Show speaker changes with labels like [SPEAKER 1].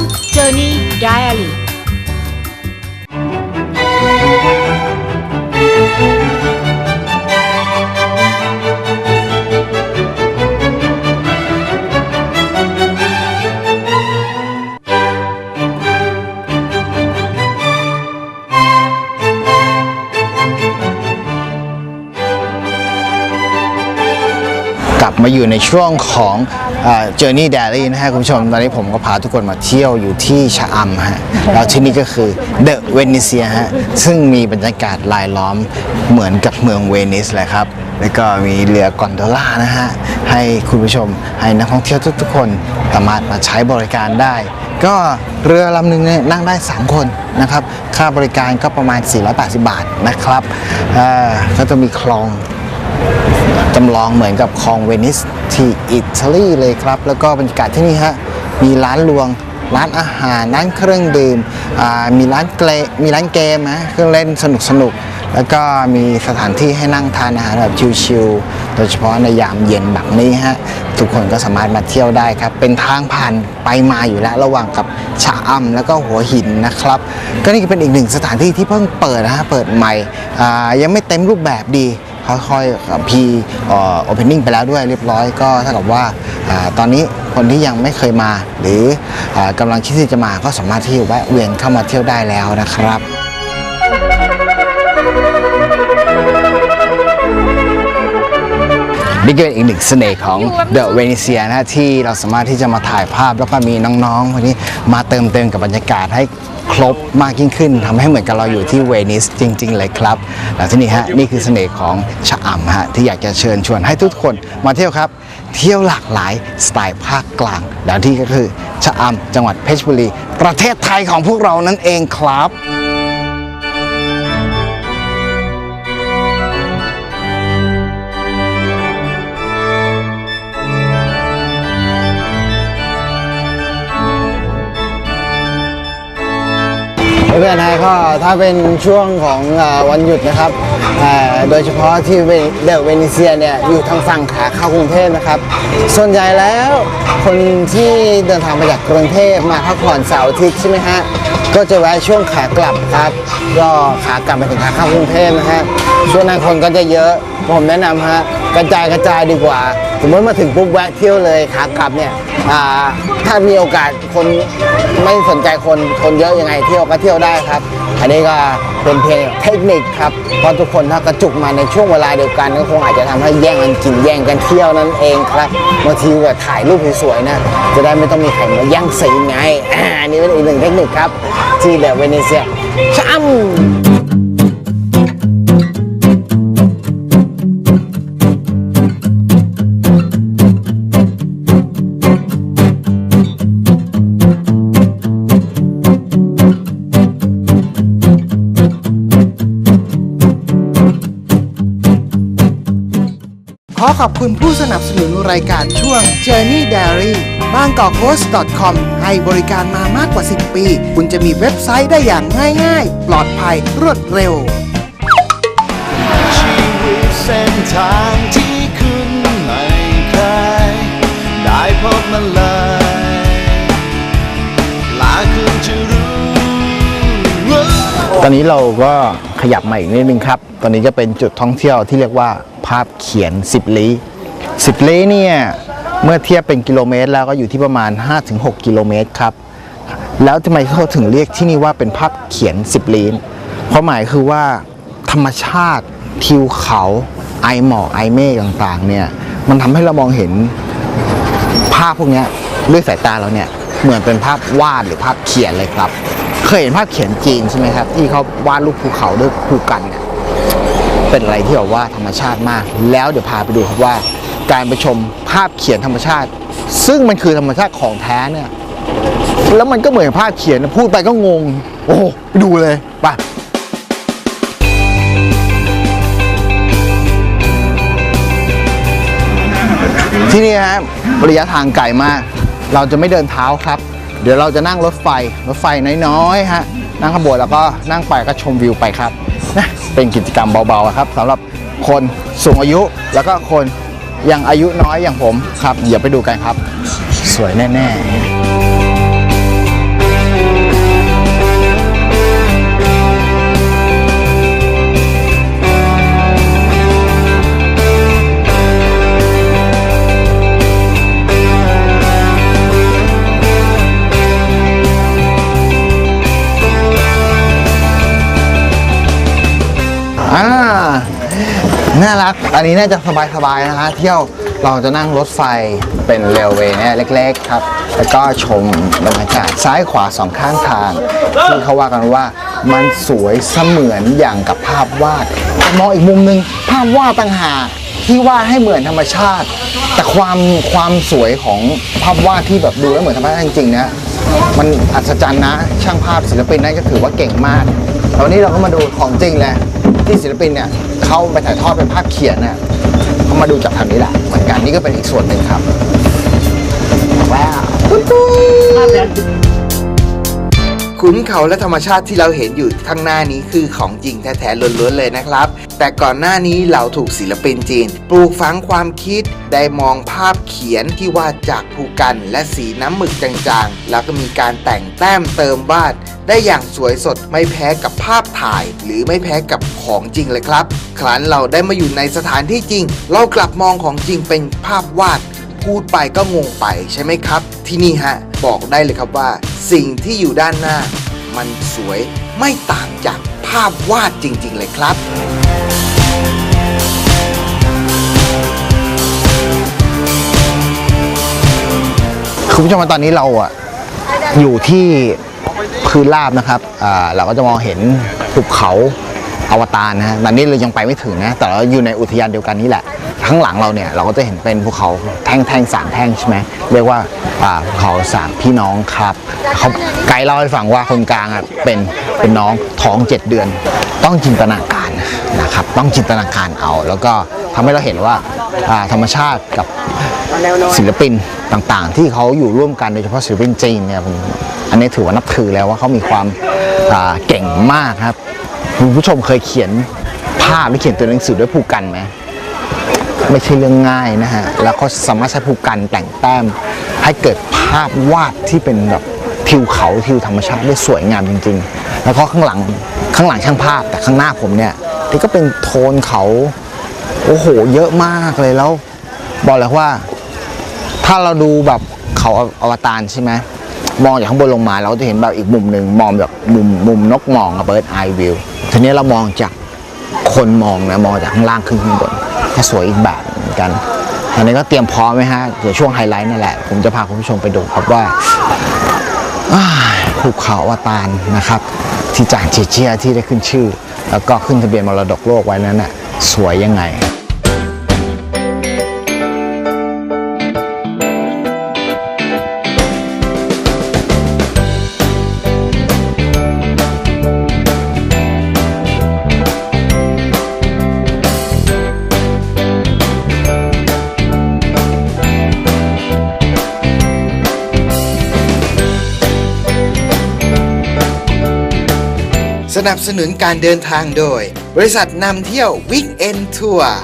[SPEAKER 1] ง Journey Diary
[SPEAKER 2] กลับมาอยู่ในช่วงของ เอ่อ Journey Diary นะฮะคุณผู้ชม ตอนนี้ผมก็พาทุกคนมาเที่ยวอยู่ที่ชะอำฮะแล้วที่นี่ก็คือ The Venice ฮะซึ่งมีบรรยากาศลายล้อมเหมือนกับเมืองเวนิสเลยครับ แล้วก็มีเรือกอนโดล่านะฮะ ให้คุณผู้ชมให้นักท่องเที่ยวทุกๆคนสามารถมาใช้บริการได้ ก็เรือลำหนึ่งเนี่ยนั่งได้ 3 คนนะครับ ค่าบริการก็ประมาณ 480 บาทนะครับเอ่อก็จะมีคลองจำลองเหมือนกับคลองเวนิสที่ อิตาลีเลยครับ แล้วก็บรรยากาศที่นี่ฮะมีร้านรวง ร้านอาหารร้านเครื่องดื่มมีร้านเกลมีร้านเกมนะเครื่องเล่นสนุกสนุกแล้วก็มีสถานที่ให้นั่งทานอาหารแบบชิลๆ โดยเฉพาะในยามเย็นแบบนี้ฮะ ทุกคนก็สามารถมาเที่ยวได้ครับ เป็นทางผ่านไปมาอยู่แล้วระหว่างกับชะอำแล้วก็หัวหินนะครับ ก็นี่ก็เป็นอีกหนึ่งสถานที่ที่เพิ่งเปิดนะฮะ เปิดใหม่ ยังไม่เต็มรูปแบบดี ค่อยๆพีโอเพนนิ่งไปแล้วด้วยเรียบร้อยก็เท่ากับว่าอตอนนี้คนที่ยังไม่เคยมา หรืออกำลังคิดที่จะมาก็สามารถที่จะแวะเวียนเข้ามาเที่ยวได้แล้วนะครับนี่ก็เป็นอีกหนึ่งเสน่ห์ของ The Venezia นะฮะที่เราสามารถที่จะมาถ่ายภาพแล้วก็มีน้องๆคนนี้มาเติมเต็มกับบรรยากาศให้ ครบมากยิ่งขึ้นทำให้เหมือนกับเราอยู่ที่เวนิสจริง ๆ เลยครับแล้วที่นี่ฮะนี่คือเสน่ห์ของชะอำฮะที่อยากจะเชิญชวนให้ทุกคนมาเที่ยวครับ เที่ยวหลากหลายสไตล์ภาคกลาง แล้วที่ก็คือชะอำจังหวัดเพชรบุรี ประเทศไทยของพวกเรานั่นเองครับ เพื่อนๆนะก็ถ้าเป็นช่วงของอวันหยุดนะครับโดยเฉพาะที่เดลเวนิเซียเนี่ยอยู่ทางฝั่งขาเข้ากรุงเทพนะครับ ส่วนใหญ่แล้วคนที่เดินทางมาจากกรุงเทพมาพักผ่อนเสาร์อาทิตย์ใช่ไหมฮะก็จะแวะช่วงขากลับครับก็ขากลับไปถึงขาเข้ากรุงเทพนะฮะช่วงนั้นคนก็จะเยอะผมแนะนำฮะ กระจายกระจายดีกว่า สมมติมาถึงปุ๊บแวะเที่ยวเลยขากลับเนี่ยถ้ามีโอกาสคนไม่สนใจคนคนเยอะยังไงเที่ยวก็เที่ยวได้ครับ อันนี้ก็เป็นเพียงเทคนิคครับเพราะทุกคนถ้ากระจุกมาในช่วงเวลาเดียวกันก็คงอาจจะทำให้แย่งกันกินแย่งกันเที่ยวนั่นเองครับบางทีว่าถ่ายรูปสวยๆนะจะได้ไม่ต้องมีใครมาแย่งซีไงอ่าอันนี้เป็นอีกหนึ่งเทคนิคครับที่เดอะเวเนเซียช้ำ
[SPEAKER 3] ขอบคุณผู้สนับสนุนรายการช่วง Journey Diary บางกอกโ s t c o m ให้บริการมามากกว่า 10 ปี คุณจะมีเว็บไซต์ได้อย่างง่ายๆ ปลอดภัยรวดเร็ว
[SPEAKER 4] ชีวิตเส้นทางที่คุณไม่เคยได้พบมันเลยลาคุณจะรู้ว่า
[SPEAKER 2] ตอนนี้เราก็ขยับมาอีกนิดนึงครับ ตอนนี้จะเป็นจุดท่องเที่ยวที่เรียกว่า ภาพเขียน 10 ลี้ 10 ลี้เนี่ยเมื่อเทียบเป็นกิโลเมตรแล้วก็อยู่ที่ประมาณ 5-6 กิโลเมตรครับ แล้วทำไมเขาถึงเรียกที่นี่ว่าเป็นภาพเขียน 10 ลี้ความหมายคือว่าธรรมชาติทิวเขาไอหมอกไอเมฆต่างๆเนี่ยมันทำให้เรามองเห็นภาพพวกนี้ด้วยสายตาเราเนี่ยเหมือนเป็นภาพวาดหรือภาพเขียนเลยครับ เคยเห็นภาพเขียนจีนใช่ไหมครับ ที่เขาวาดรูปภูเขาด้วยภูกันเนี่ย เป็นอะไรที่แบบว่าธรรมชาติมาก แล้วเดี๋ยวพาไปดูครับว่า การไปชมภาพเขียนธรรมชาติ ซึ่งมันคือธรรมชาติของแท้เนี่ยแล้วมันก็เหมือนภาพเขียนพูดไปก็งง โอ้โหไปดูเลยไปที่นี่ฮะระยะทางไกลมาก เราจะไม่เดินเท้าครับ เดี๋ยวเราจะนั่งรถไฟ รถไฟน้อยๆฮะ นั่งขบวนแล้วก็นั่งไปก็ชมวิวไปครับ นะเป็นกิจกรรมเบาๆครับสำหรับคนสูงอายุแล้วก็คนยังอายุน้อยอย่างผมครับ เดี๋ยวไปดูกันครับ สวยแน่ ๆ อันนี้น่าจะสบายๆนะฮะเที่ยวเราจะนั่งรถไฟเป็นเรลเวย์เนี่ยเล็ก ๆ ครับ แล้วก็ชมบรรยากาศซ้ายขวาสองข้างทางที่เขาว่ากันว่ามันสวยเสมือนอย่างกับภาพวาดแต่มองอีกมุมหนึงภาพวาดต่างหากที่วาดให้เหมือนธรรมชาติ แต่ความความสวยของภาพวาดที่แบบดูแล้วเหมือนธรรมชาติจริงๆนะมันอัศจรรย์นะ ช่างภาพศิลปินนั่นก็ถือว่าเก่งมากแล้ววันนี้เราก็มาดูของจริงเลยที่ศิลปินเนี่ย เขาไปถ่ายทอดเป็นภาพเขียนเนี่ยเขามาดูจากทางนี้แหละเหมือนกันนี่ก็เป็นอีกส่วนหนึ่งครับว้าว
[SPEAKER 3] ขุนเขาและธรรมชาติที่เราเห็นอยู่ข้างหน้านี้คือของจริงแท้ๆล้วนๆเลยนะครับ แต่ก่อนหน้านี้เราถูกศิลปินจีน ปลูกฝังความคิดได้มองภาพเขียนที่วาดจากภูกัน และสีน้ำหมึกจางๆ แล้วก็มีการแต่งแต้มเติมวาด ได้อย่างสวยสดไม่แพ้กับภาพถ่าย หรือไม่แพ้กับของจริงเลยครับ ครั้นเราได้มาอยู่ในสถานที่จริง เรากลับมองของจริงเป็นภาพวาด พูดไปก็งงไปใช่ไหมครับ ที่นี่ฮะ บอกได้เลยครับว่า สิ่งที่อยู่ด้านหน้า มันสวยไม่ต่างจากภาพวาดจริง ๆ เลยครับ
[SPEAKER 2] คุณผู้ชมว่าตอนนี้เราอะอยู่ที่พื้นราบนะครับอ่าเราก็จะมองเห็นภูเขาอวตารนะฮะตอนนี้เรายังไปไม่ถึงนะ แต่เราอยู่ในอุทยานเดียวกันนี่แหละ ข้างหลังเราเนี่ยเราก็จะเห็นเป็นภูเขาแท่งแท่งสามแท่งใช่ไหมเรียกว่าภูเขาสามพี่น้องครับเขาไกด์เล่าให้ฟังว่าคนกลางอะเป็นเป็นน้องท้องเจ็ดเดือน ต้องจินตนาการนะครับต้องจินตนาการเอา แล้วก็ทำให้เราเห็นว่าธรรมชาติกับศิลปินต่างๆ ที่เขาอยู่ร่วมกันโดยเฉพาะศิลปินจีนเนี่ยผมอันนี้ถือว่านับถือแล้วว่าเขามีความเก่งมากครับคุณผู้ชมเคยเขียนภาพหรือเขียนตัวหนังสือด้วยภูกันไหม ไม่ใช่เรื่องง่ายนะฮะ แล้วเขาสามารถใช้ภูกันแต่งแต้ม ให้เกิดภาพวาดที่เป็นแบบทิวเขาทิวธรรมชาติได้สวยงามจริง ๆ แล้วก็ข้างหลังข้างหลังช่างภาพ แต่ข้างหน้าผมเนี่ยนี่ก็เป็นโทนเขาโอ้โหเยอะมากเลยแล้ว บอกเลยว่า ถ้าเราดูแบบเขาอวตารใช่ไหมมองจากข้างบนลงมาเราจะเห็นแบบอีกมุมหนึ่งมองแบบมุมมุมนกมองกับเบิร์ดไอวิวทีนี้เรามองจาก คนมองนะมองจากข้างล่างขึ้นข้างบนก็สวยอีกแบบเหมือนกันตอนนี้ก็เตรียมพร้อมไหมฮะเดี๋ยวช่วงไฮไลท์นั่นแหละ ผมจะพาคุณผู้ชมไปดูครับว่าภูเขาอวตารนะครับ ที่จางเจียเจียที่ได้ขึ้นชื่อ แล้วก็ขึ้นทะเบียนมรดกโลกไว้นั้นน่ะสวยยังไง
[SPEAKER 3] นับสนุนการเดินทางโดย บริษัทนำเที่ยววิกเอนทัวร์